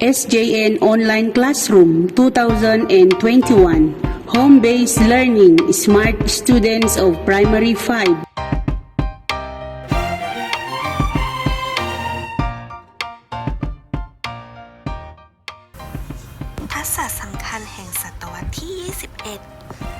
SJN Online Classroom 2021 Home-based learning smart students of primary 5พระสัตว์สำคัญแห่งศตวรรษที่ 21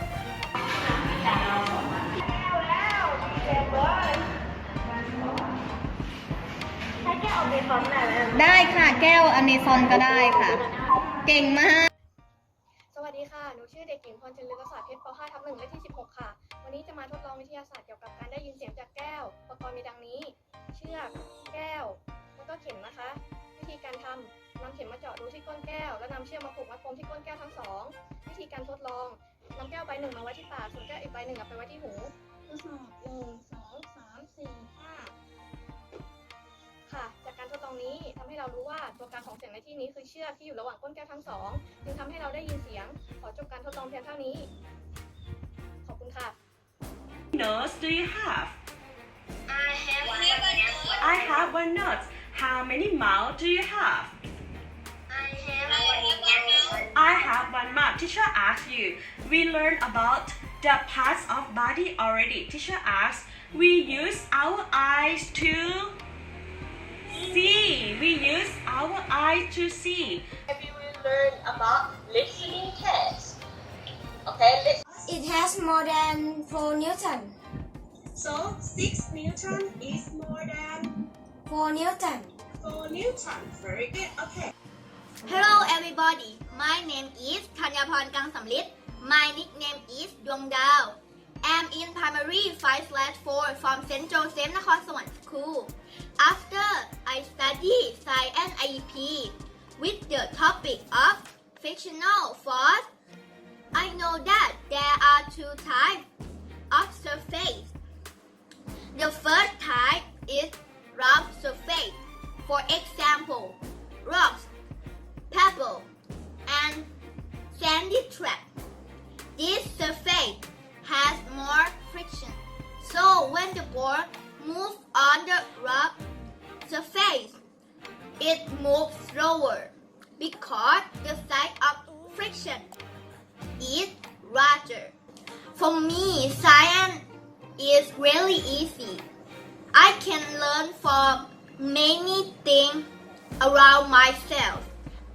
ค่ะ แก้วอเมซอนก็ได้ค่ะ เก่งมาก สวัสดีค่ะ หนูชื่อเด็กหญิงพรจันทร์ลึกษาเพชรป .5 ทับ1เลขที่ 16 ค่ะ วันนี้จะมาทดลองวิทยาศาสตร์เกี่ยวกับการได้ยินเสียงจากแก้ว อุปกรณ์มีดังนี้ เชือก แก้ว แล้วก็เข็มนะคะ วิธีการทำนำเข็มมาเจาะรูที่ก้นแก้ว แล้วนำเชือกมาผูกมัดปมที่ก้นแก้วทั้งสอง วิธีการทดลองนำแก้วใบหนึ่งมาไว้ที่ปาก ส่วนแก้วอีกใบหนึ่งเอาไปไว้ที่หู เรารู้ว่าตัวกลางของเสียงในที่นี้คือเชือกที่อยู่ระหว่างก้นแก้วทั้งสองจึงทำให้เราได้ยินเสียง ขอจบการทดลองเพียงเท่านี้ ขอบคุณค่ะ notes do you have? I have one nose. I have one note. How many mouths do you have? I have one nose. I have one mouth. Teacher asked you. We learned about the parts of body already. Teacher asked. We use our eyes to see. We use our eyes to see. Have you learned about listening test? Okay, listen. It has more than 4 newton. So 6 newton is more than 4 newton. 4 newton. Very good. Okay. Hello everybody. My name is Kanyaporn Gang Samlit. My nickname is Dong Dao. I'm in primary 5/4 from Central Joseph Nakhon School. After IEP with the topic of fictional force I know that there are two types of surface. The first type is rough surface. For example rocks pebble, and sandy track. it moves slower because the size of friction is larger. For me, science is really easy. I can learn from many things around myself.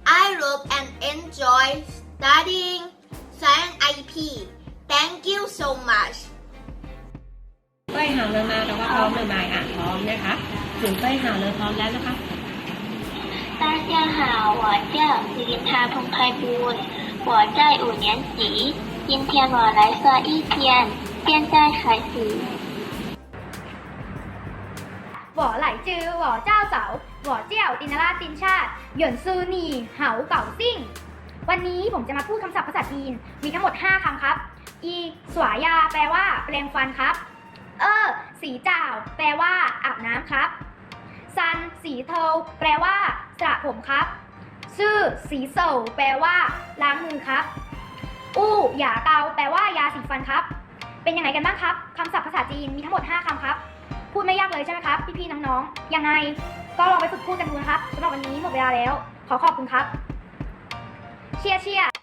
I love and enjoy studying science IP. Thank you so much. ใกล้หาเลยมาแต่ว่าพร้อมเลยมาอ่ะพร้อมนะคะถึงใกล้หาเลยพร้อมแล้วนะคะ 大家好，我叫林他彭开布，我在五年级。今天我来说一篇，现在开始。หวอไหลจือหวอเจ้าเสาหวอเจี้ยวตินราชตินชาติ หยวนซือหนีเหาเก่าซิ่ง วันนี้ผมจะมาพูดคำศัพท์ภาษาจีน มีทั้งหมด 5คำครับ อี สวายา แปลว่าแปลงฟันครับ เออ สีจ่าว แปลว่าอาบน้ำครับ ซัน สีเทา แปลว่า สระผมครับชื่อสีเซาแปลว่า ล้างมือครับ อู้หยาเกาแปลว่ายาสีฟันครับ เป็นยังไงกันบ้างครับคำศัพท์ภาษาจีนมีทั้งหมด 5คำครับ พูดไม่ยากเลยใช่ไหมครับ พี่ๆน้องๆ ยังไง ก็ลองไปฝึกพูดกันดูนะครับสำหรับวันนี้หมดเวลาแล้ว ขอขอบคุณครับ เชียร์เชียร์